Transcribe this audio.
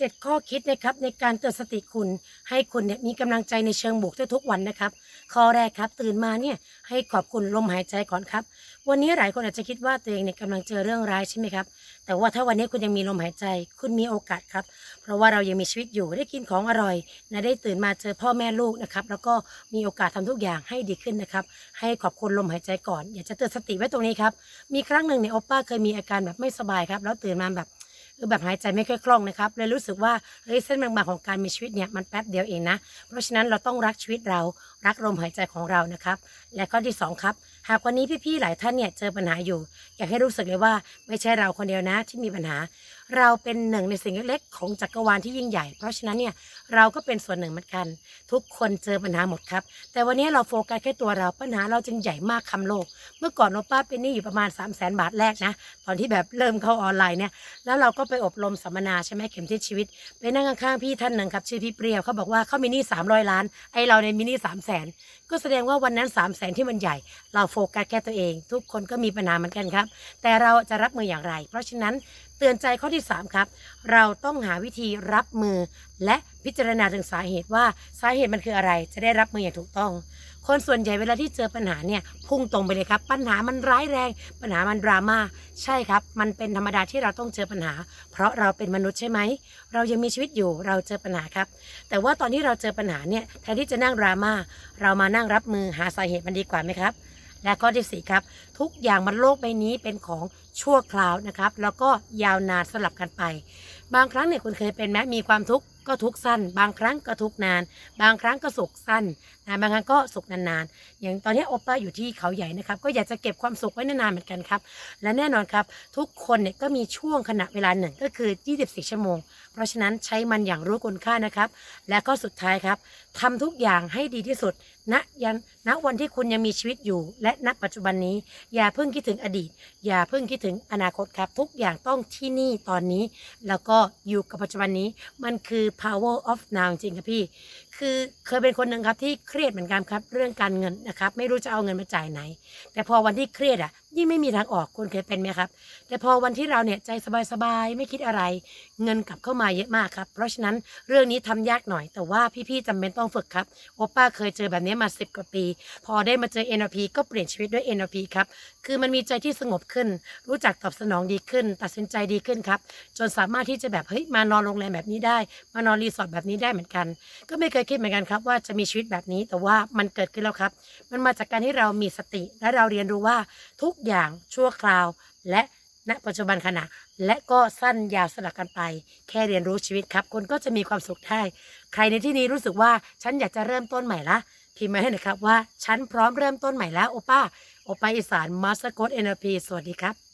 7 ข้อคิดนะครับในการเตือนสติคุณ ให้คุณเนี่ยมีกำลังใจในเชิงบวกทุกวันนะครับ ข้อแรกครับตื่นมาเนี่ยให้ขอบคุณลมหายใจก่อนครับ วันนี้หลายคนอาจจะคิดว่าตัวเองเนี่ยกำลังเจอเรื่องร้ายใช่ไหมครับ แต่ว่าถ้าวันนี้คุณยังมีลมหายใจ คุณมีโอกาสครับ เพราะว่าเรายังมีชีวิตอยู่ได้กินของอร่อยนะได้ตื่นมาเจอพ่อแม่ลูกนะครับ แล้วก็มีโอกาสทำทุกอย่างให้ดีขึ้นนะครับ ให้ขอบคุณลมหายใจก่อน อยากจะเตือนสติไว้ตรงนี้ครับ มีครั้งหนึ่งเนี่ยโอป้าเคยมีอาการแบบไม่สบายครับ แล้วตื่นมาแบบ เออแบบหายใจไม่ค่อยคล่องนะครับเลยรู้สึกว่าเฮ้ยเส้นบางๆของการมีชีวิตเนี่ยมันแป๊บเดียวเองนะ เพราะฉะนั้นเราต้องรักชีวิตเรารักลมหายใจของเรานะครับ และข้อที่สองครับ หากวันนี้พี่ๆหลายท่านเนี่ยเจอปัญหาอยู่ อยากให้รู้สึกเลยว่าไม่ใช่เราคนเดียวนะที่มีปัญหา เราเป็นหนึ่งในสิ่งเล็กๆของจักรวาลที่ยิ่งใหญ่ เพราะฉะนั้นเนี่ยเราก็เป็นส่วนหนึ่งเหมือนกัน ทุกคนเจอปัญหาหมดครับ แต่วันนี้เราโฟกัสแค่ตัวเราปัญหาเราจึงใหญ่มากคำโลก เมื่อก่อนโอป้าเป็นหนี้อยู่ประมาณ 3 0 0แสนบาทแรกนะตอนที่แบบเริ่มเข้าออนไลน์เนี่ยแล้วเราก็ไปอบรมสัมมนาใช่ไหมเข็มทิศชีวิตไปนั่งข้างๆพี่ท่านหนึ่งครับชื่อพี่เปรียวเขาบอกว่าเขามีหนี้300 ล้านไอเราในมีหนี้3 0 0แสนก็แสดงว่าวันนั้น3 0 0แสนที่มันใหญ่ เราโฟกัสแค่ตัวเอง ทุกคนก็มีปัญหาเหมือนกันครับ แต่เราจะรับมืออย่างไร เพราะฉะนั้น เตือนใจข้อที่ 3 ครับ เราต้องหาวิธีรับมือ และพิจารณาถึงสาเหตุว่าสาเหตุมันคืออะไร จะได้รับมืออย่างถูกต้อง คนส่วนใหญ่เวลาที่เจอปัญหาเนี่ยพุ่งตรงไปเลยครับ ปัญหามันร้ายแรง ปัญหามันดราม่าใช่ครับ มันเป็นธรรมดาที่เราต้องเจอปัญหา เพราะเราเป็นมนุษย์ใช่ไหมเรายังมีชีวิตอยู่เราเจอปัญหาครับ แต่ว่าตอนที่เราเจอปัญหาเนี่ยแทนที่จะนั่งดราม่าเรามานั่งรับมือหาสาเหตุมันดีกว่าไหมครับ และข้อที่สี่ครับ ทุกอย่างบนโลกใบนี้เป็นของชั่วคราวนะครับ แล้วก็ยาวนานสลับกันไป บางครั้งเนี่ยคุณเคยเป็นไหมมีความทุกข์ก็ทุกสั้น บางครั้งก็ทุกนาน บางครั้งก็สุขสั้นนะบางครั้งก็สุขนานๆ อย่างตอนนี้โอป้าอยู่ที่เขาใหญ่นะครับ ก็อยากจะเก็บความสุขไว้นานๆเหมือนกันครับ และแน่นอนครับ ทุกคนเนี่ยก็มีช่วงขณะเวลาหนึ่งก็คือ 24 ชั่วโมง เพราะฉะนั้นใช้มันอย่างรู้คุณค่านะครับ และก็สุดท้ายครับทำทุกอย่างให้ดีที่สุดณยันณวันที่คุณยังมีชีวิตอยู่ และณปัจจุบันนี้ อย่าเพิ่งคิดถึงอดีต อย่าเพิ่งคิดถึงอนาคตครับ ทุกอย่างต้องที่นี่ตอนนี้ แล้วก็อยู่กับปัจจุบันนี้มันคือ power of now จริงครับพี่ คือเคยเป็นคนหนึ่งครับที่เครียดเหมือนกันครับเรื่องการเงินนะครับ ไม่รู้จะเอาเงินมาจ่ายไหน แต่พอวันที่เครียดอะ ยิ่งไม่มีทางออกคุณเคยเป็นไหมครับ แต่พอวันที่เราเนี่ยใจสบายๆไม่คิดอะไร เงินกลับเข้ามาเยอะมากครับ เพราะฉะนั้นเรื่องนี้ทำยากหน่อย แต่ว่าพี่ๆจำเป็นต้องฝึกครับโอป้าเคยเจอแบบนี้มา 10 กว่าปี พอได้มาเจอ NLP ก็เปลี่ยนชีวิตด้วย NLP ครับ คือมันมีใจที่สงบขึ้น รู้จักตอบสนองดีขึ้น ตัดสินใจดีขึ้นครับ จนสามารถที่จะแบบเฮ้ยมานอนโรงแรมแบบนี้ได้ มานอนรีสอร์ทแบบนี้ได้เหมือนกัน ก็ไม่เคยคิดเหมือนกันครับว่าจะมีชีวิตแบบนี้แต่ว่ามันเกิดขึ้นแล้วครับ มันมาจากการที่เรามีสติและเราเรียนรู้ว่าทุกอย่างชั่วคราว และณปัจจุบันขณะ และก็สั้นยาวสลับกันไป แค่เรียนรู้ชีวิตครับ คนก็จะมีความสุขได้ ใครในที่นี้รู้สึกว่าฉันอยากจะเริ่มต้นใหม่ละพิมพ์มาให้นะครับว่าฉันพร้อมเริ่มต้นใหม่แล้วโอป้าโอป้าอีสานมาสเตอร์โค้ดเอ็นพีสวัสดีครับ